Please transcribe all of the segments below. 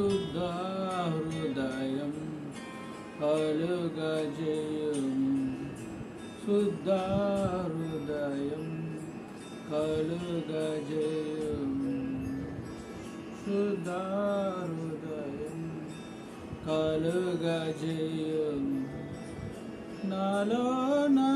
ശുദ്ധാഹൃദയം കലുക ചെയ്യും ശുദ്ധാഹൃദയം കലുക ചെയ്യും ശുദ്ധാഹൃദയം കലുക ചെയ്യും നാലോ നാ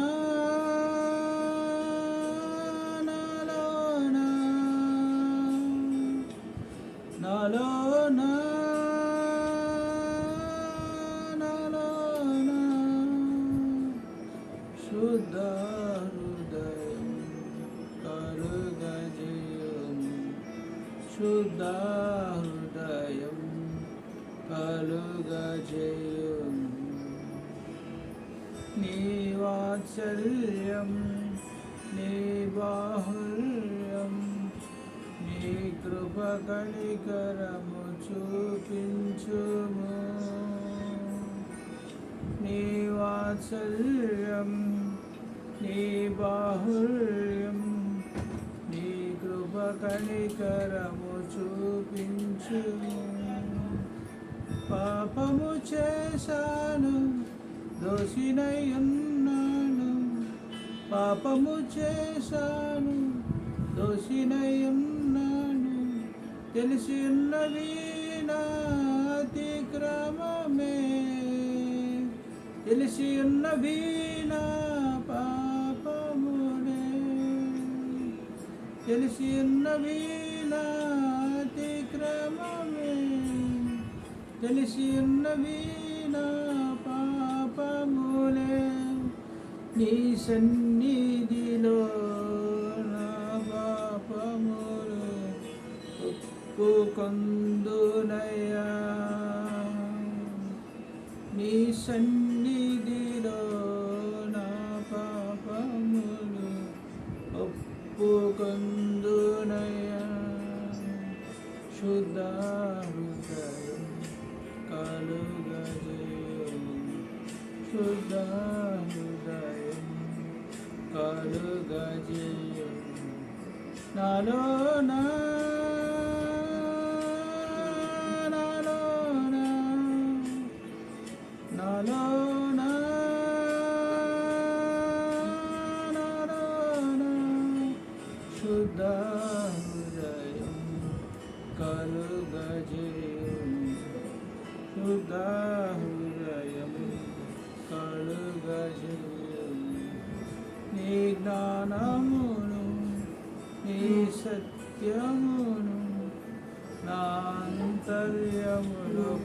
శుద్ధ హృదయం కలుగజేయం శుద్ధ హృదయం కలుగజేయం నీ వాత్సల్యం నీ బాహుల్యం నీ కృప కనికరము చూపించుము నీ వాత్సల్యం నీ బాహుల్యం నీ కృప కణికరము చూపించు. పాపము చేశాను దోషినయున్నాను పాపము చేశాను దోషినయున్నాను తెలిసి ఉన్నవి అతిక్రమమే. తెలిసి ఉన్నవి నా తెలిసి ఉన్నవి నా అతిక్రమమే తెలిసి ఉన్నవి నా పాపములే నీ సన్నిధిలో నా పాపములు. ఒప్పుకొందునయ్యా నీ సన్ని నాలో నా నాలో నా నాలో నా కలుగజేయం శుద్ధ హృదయం కలుగజేయం నీ జ్ఞానమును నీ సత్యమును నా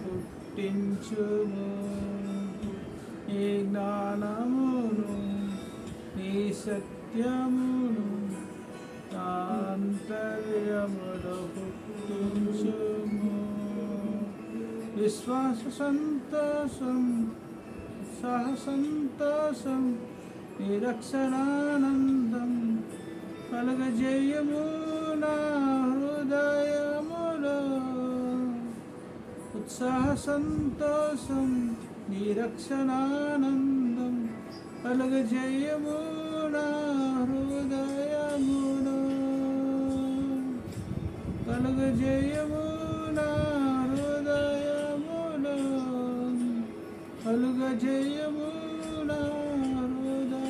పుట్టించుము నీ జ్ఞానమును నీ సత్యమును నా పుట్టించుము విశ్వాస సంతోషం సహ సంతోషం నిరక్షణానందం కలగజేయము నా హృదయములో ఉత్సాహ సంతోషం నిరక్షణానందం కలగజేయము నా కలుగజేయము నా హృదయములో. కలుగజేయము నా హృదయములో.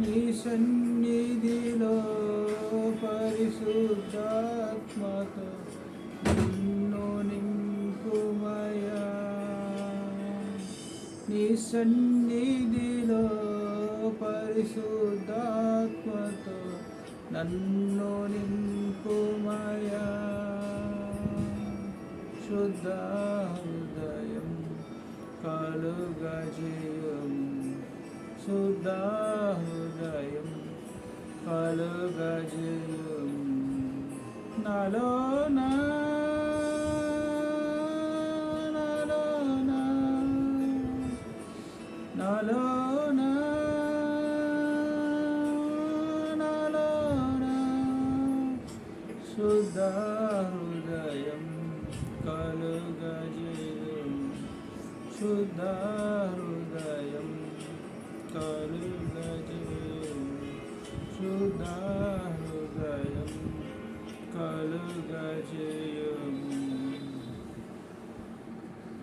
నీ సన్నిధిలో పరిశుద్ధాత్మతో నిన్ను నింపుమయా నీ సన్నిధిలో పరిశుద్ధాత్మతో నన్ను నింపుమయా శుద్ధ హృదయం కలుగజేయం శుద్ధ హృదయం కలుగజేయం నాలో నా ശുദ്ധാഹൃദയം കലുകജയം ശുദ്ധാഹൃദയം കലുകജയം ശുദ്ധാഹൃദയം കലുകജയം